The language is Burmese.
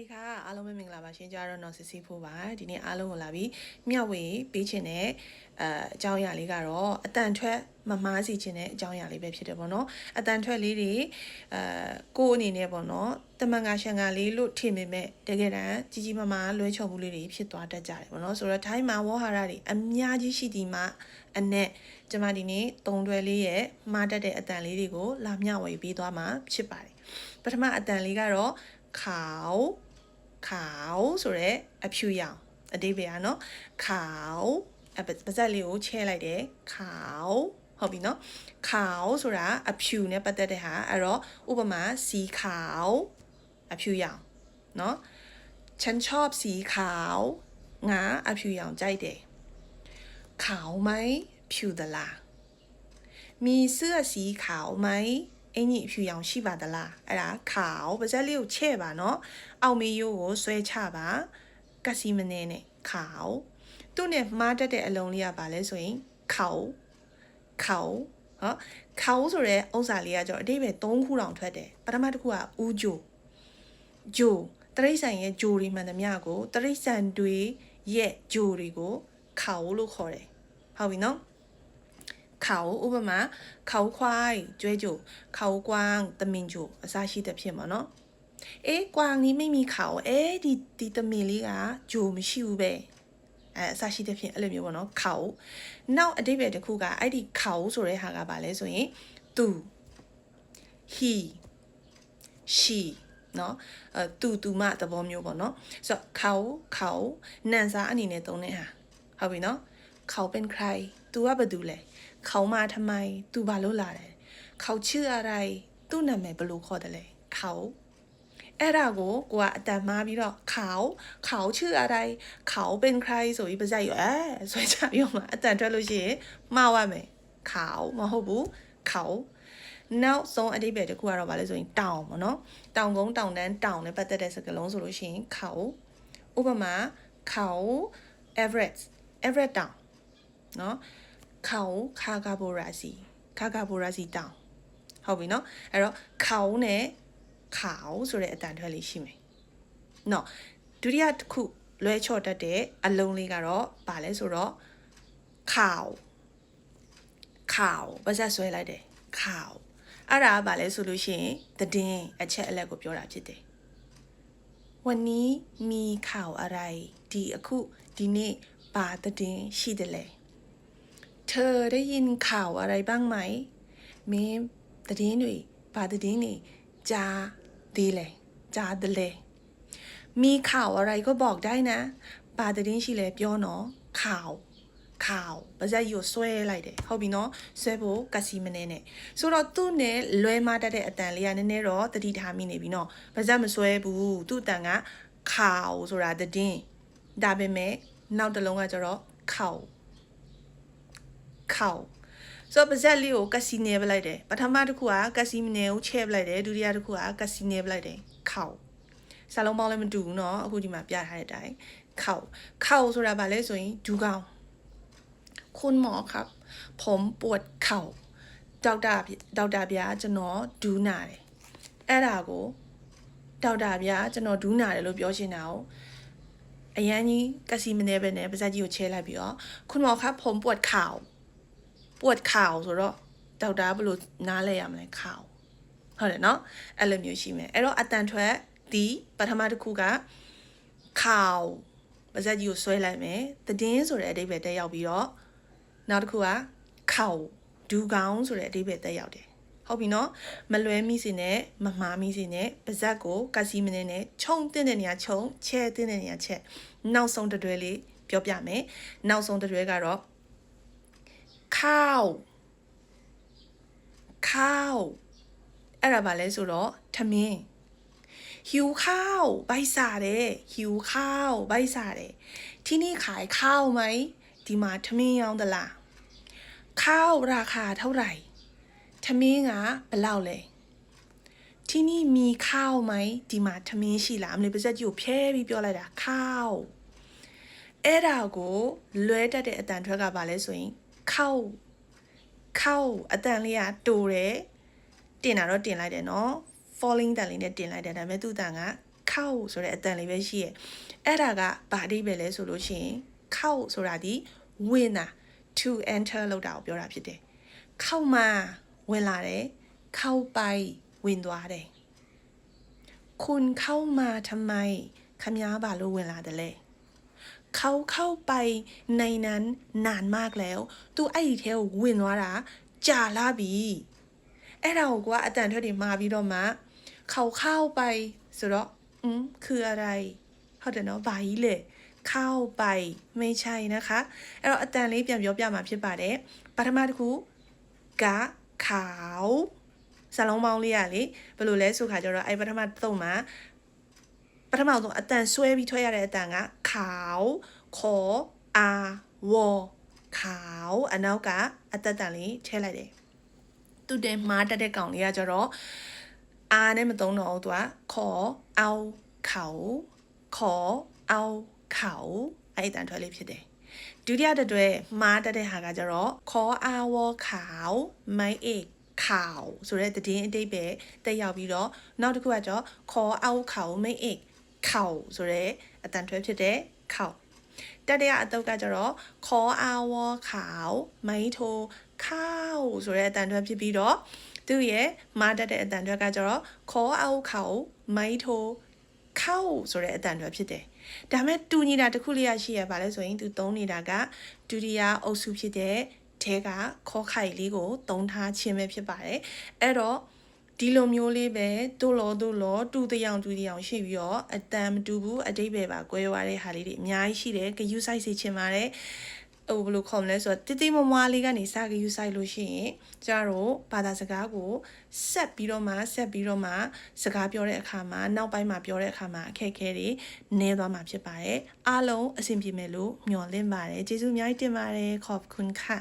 ဒီခါအားလုံးပဲမင်္ဂလာပါရှင်ကြတော့နော်စစ်စစ်ဖို့ပါဒီနေ့အားလုံးကိုလာပြီးမျှဝေပေးခြင်းနဲ့အဲအကြောင်းအရာလေးကတော့အတန်ထွက်မမားစီခြင်းနဲ့အကြောင်းအရာလေးပဲဖြစ်တယ်ပေါ့နော်အတန်ထွက်လေးတွေအဲကိုယ်အနေနဲ့ပေါ့နော်တမန်ငါရှန်ငါလေးလို့ထင်ပေမဲ့တကယ်တမ်းကြီးကြီးမားမားလွဲချော်မှုလေးတွေဖြစ်သွားတတ်ကြတယ်ပေါ့နော်ဆိုတော့ထိုင်းမှာဝေါ်ဟာရတွေအများကြီးရှိဒီမှာအနဲ့ကျမဒီနေ့တုံတွဲလေးရဲ့မှားတတ်တဲ့အတန်လေးတွေကိုလာမျှဝေပေးသွားမှာဖြစ်ပါတယ်ပထမအတန်လေးကတော့ခေါ ขาวဆိုရဲအဖြူရောင်အတိပ္ပယ်อ่ะเนาะขาวအပပါဇက်လေးကိုချဲလိုက်တယ်ขาวဟုတ်ပြီเนาะขาวဆိုတာအဖြူနဲ့ပတ်သက်တဲ့ဟာအဲ့တော့ဥပမာสีขาวအဖြူရောင်เนาะฉันชอบสีขาวငါအဖြူရောင်ကြိုက်တယ်ขาวไหมဖြူသလားมีเสื้อสีขาวไหม အင်ကြီးအဖြူရောင်ရှိပါသလားအဲ့ဒါခါအောင်ပါဇက်လေးကိုချဲ့ပါနော်အောက်မေးရိုးကိုဆွဲချပါကစီမနေနဲ့ခါအောင်သူ့နဲ့မှားတတ်တဲ့အလုံးလေးကပါလဲဆိုရင်ခေါခေါဟောခေါဆိုတဲ့ဥစ္စာလေးကကြောအတိပ္ပယ်၃ခုတောင်ထွက်တယ်ပထမတစ်ခုကဥဂျိုဂျိုတရိษံရဲ့ဂျိုတွေမှန်သမျှကိုတရိษံတွေရဲ့ဂျိုတွေကိုခေါလို့ခေါ်တယ်ဟုတ်ပြီနော် เขาဥပမာเขาควายကျွဲကြိုเขากวางတမင်ကြိုအစရှိတဲ့ဖြစ်မှာနော်အေးกวางนี้ไม่มีเขาအေးဒီဒီတမင်လေးကဂျိုမရှိဘူးပဲအဲအစရှိတဲ့ဖြစ်အဲ့လိုမျိုးပေါ့နော်เขาနောက်အတိပ္ပယ်တစ်ခုကအဲ့ဒီเขาဆိုတဲ့ဟာကဘာလဲဆိုရင်သူ he she နော်အဲတူတူမသဘောမျိုးပေါ့နော်ဆိုတော့เขาเขาနန်စာအနေနဲ့သုံးတဲ့ဟာဟုတ်ပြီနော်เขาเป็นใคร तू ကဘာတူလဲ เขามาทำไม तू ဘာလို့လာတယ်เขาชื่ออะไรသူ့နာမည်ဘယ်လိုခေါ်တယ်လဲเขาအဲ့ဒါကိုကိုကအတန်မှားပြီးတော့เขาเขาชื่ออะไรเขาเป็นใครဆိုပြီးပါဇက်ရအဲဆွဲချပြီးတော့မှအတန်ထွက်လို့ရှိရင်မှားရမယ်เขาမဟုတ်ဘူးเขาနောက်ဆုံးအတိပ္ပယ်တစ်ခုကတော့ဗာလဲဆိုရင်တောင်ပေါ့နော်တောင်ကုန်းတောင်တန်းတောင်နဲ့ပတ်သက်တဲ့စကားလုံးဆိုလို့ရှိရင်เขาဥပမာเขา Everest Everest တောင်နော် เขาคากาโบราซีคากาโบราซีတောင်ဟုတ်ပြီเนาะအဲ့တော့เขาနဲ့ขาวဆိုတဲ့အတန်ထွက်လေးရှိမယ်เนาะဒုတိယတစ်ခုလွဲချော့တတ်တဲ့အလုံးလေးကတော့ဗာလဲဆိုတော့ขาวขาวပါဇက်ဆွဲလိုက်တယ်ขาวအဲ့ဒါကဗာလဲဆိုလို့ရှိရင်တည်င်းအချက်အလက်ကိုပြောတာဖြစ်တယ်วันนี้มีข่าวอะไรဒီအခုဒီနေ့ပါတည်င်းရှိတယ်လဲ เธอได้ยินข่าวอะไรบ้างไหมမင်းသတင်းတွေဘာသတင်းတွေကြားသေးလဲကြားတယ်လဲมีข่าวอะไรก็บอกได้นะဘာသတင်းရှိလဲပြောနော်ข่าวข่าวပါဇက်ယူဆွဲလိုက်တယ်ဟုတ်ပြီနော်ဆွဲဖို့ကစီမနေနဲ့ဆိုတော့သူ့နဲ့လွဲမတတ်တဲ့အတန်လေးကနည်းနည်းတော့တတိထားမိနေပြီနော်ပါဇက်မဆွဲဘူးသူ့အတန်ကข่าวဆိုတာသတင်းဒါပေမဲ့နောက်တစ်လုံးကကျတော့ข่าว ခေါဆိုတော့ပါဇက်လေးကိုကစီနေပလိုက်တယ်ပထမတစ်ခုကကစီမနေကိုချဲ့ပလိုက်တယ်ဒုတိယတစ်ခုကကစီနေပလိုက်တယ်ခေါစာလုံးပေါင်းလည်းမတူဘူးเนาะအခုဒီမှာပြထားတဲ့အတိုင်းခေါခေါဆိုတာဗာလဲဆိုရင်ဒူးကောင်းคุณหมอครับ ผมปวดเข่าဒေါက်တာဒေါက်တာဗျာကျွန်တော်ဒူးနာတယ်အဲ့ဒါကိုဒေါက်တာဗျာကျွန်တော်ဒူးနာတယ်လို့ပြောချင်တာကိုအရန်ကြီးကစီမနေပဲနဲ့ပါဇက်ကြီးကိုချဲလိုက်ပြီးတော့คุณหมอครับผมปวดเข่า ปวดเข่าဆိုတော့ဒေါက်တာဘယ်လိုနားလဲရမလဲข่าวဟုတ်တယ်နော်အဲ့လိုမျိုးရှိမယ်အဲ့တော့အတန်ထွက်ဒီပထမတစ်ခုကข่าวပါဇက်ကြီးကိုဆွဲလိုက်မယ်တည်င်းဆိုတဲ့အဓိပ္ပာယ်တက်ရောက်ပြီးတော့နောက်တစ်ခုကข่าวဒူကောင်းဆိုတဲ့အဓိပ္ပာယ်တက်ရောက်တယ်ဟုတ်ပြီနော်မလွဲမိစေနဲ့မမှားမိစေနဲ့ပါဇက်ကိုကစီမနေနဲ့ခြုံတင်းတဲ့နေရာခြုံချဲတင်းတဲ့နေရာချက်နောက်ဆုံးတစ်တွဲလေးပြောပြမယ်နောက်ဆုံးတစ်တွဲကတော့ ข้าวข้าวအဲ့ဒါဗာလဲဆိုတော့ထမင်းหิวข้าวใบสาတယ်หิวข้าวใบสาတယ်ที่นี่ขายข้าวไหมဒီမှာထမင်းရောင်းသလားข้าวราคาเท่าไหร่ထမင်းကဘယ်လောက်လဲที่นี่มีข้าวไหมဒီမှာထမင်းရှိလားအမလေးပါဇက်ကြီးကိုဖျဲပြီးပြောလိုက်တာข้าวအဲ့ဒါကိုလွဲတတ်တဲ့အတန်ထွက်ကပါလဲဆိုရင် ခောက်ခောက်အတန်လေးကတူတယ်တင်တာတော့တင်လိုက်တယ်နော် falling တန်လေးနဲ့တင်လိုက်တယ်ဒါပေမဲ့သူ့တန်က ခောက်ဆိုတဲ့အတန်လေးပဲရှိရဲ့အဲ့ဒါကဘာအဓိပ္ပာယ်လဲဆိုလို့ရှိရင်ခောက်ဆိုတာဒီဝင်တာ to enter လောက်တာကိုပြောတာဖြစ်တယ်ခောက်မှဝင်လာတယ်ခောက်ပိုက်ဝင်သွားတယ်คุณเข้ามาทำไมခမ ्या ဘာလို့ဝင်လာတယ်လဲ เขาเข้าไปในนั้นนานมากแล้ว သူအဲ့ဒီထဲကိုဝင်သွားတာကြာလာပြီအဲ့ဒါကိုကအတန်ထွက်တွေမှာပြီးတော့မှเขาเข้าไปဆိုတော့อืมคืออะไรဟုတ်တယ်နော်ဘာကြီးလဲเข้าไปไม่ใช่นะคะအဲ့တော့အတန်လေးပြန်ပြောပြမှာဖြစ်ပါတယ်ပထမတစ်ခုကขาวစလုံးပေါင်းလေးရလေဘယ်လိုလဲဆိုခါကျတော့အဲ့ပထမသုံးမှာ ပထမဆုံးအတန်ဆွဲပြီးထွက်ရတဲ့အတန်ကခေါခေါအာဝခေါအနောက်ကအသက်တန်လေးထည့်လိုက်တယ်သူတင်မှားတက်တဲ့ကောင်လေးကကျတော့အာနဲ့မသုံးတော့ဘူးသူကခေါအောခေါခေါအောခေါအဲ့တန်ထွက်လေးဖြစ်တယ်ဒုတိယတတွဲမှားတက်တဲ့ဟာကကျတော့ခေါအာဝခေါမိုင်းအေခေါဆိုတဲ့တည်င်းအတိတ်ပဲတက်ရောက်ပြီးတော့နောက်တစ်ခုကကျတော့ခေါအောခေါမိုင်းအေ ခေါဆိုတဲ့အတန်ထွက်ဖြစ်တဲ့ခေါတတိယအတုပ်ကကျတော့ခေါ်အာဝေါ်ခေါမိုင်းထိုခေါဆိုတဲ့အတန်ထွက်ဖြစ်ပြီးတော့သူ့ရဲ့မားတက်တဲ့အတန်ထွက်ကကျတော့ခေါ်အောက်ခေါမိုင်းထိုခေါဆိုတဲ့အတန်ထွက်ဖြစ်တယ်။ဒါမဲ့တူညီတာတစ်ခုလေးရရှိရပါလဲဆိုရင်သူသုံးနေတာကဒုတိယအုပ်စုဖြစ်တဲ့ထဲကခေါ်ခိုက်လေးကိုသုံးထားခြင်းပဲဖြစ်ပါတယ်။အဲ့တော့ ဒီလိုမျိုးလေးပဲတို့လောတို့လောတူတယောင်တူတယောင်ရှိပြီးတော့အတန်မတူဘူးအတိတ်ပဲပါကွဲသွားတဲ့ဟာလေးတွေအများကြီးရှိတယ်ဂယူဆိုင်စေချင်ပါတယ်ဟိုဘယ်လိုခေါ်မလဲဆိုတော့တိတိမမွားလေးကနေစကယူဆိုင်လို့ရှိရင်ကျတော့ဘာသာစကားကိုဆက်ပြီးတော့မှဆက်ပြီးတော့မှစကားပြောတဲ့အခါမှာနောက်ပိုင်းမှာပြောတဲ့အခါမှာအခက်အခဲတွေနည်းသွားမှာဖြစ်ပါတယ်အားလုံးအဆင်ပြေမယ်လို့မျှော်လင့်ပါတယ်ကျေးဇူးအများကြီးတင်ပါတယ်ขอบคุณค่ะ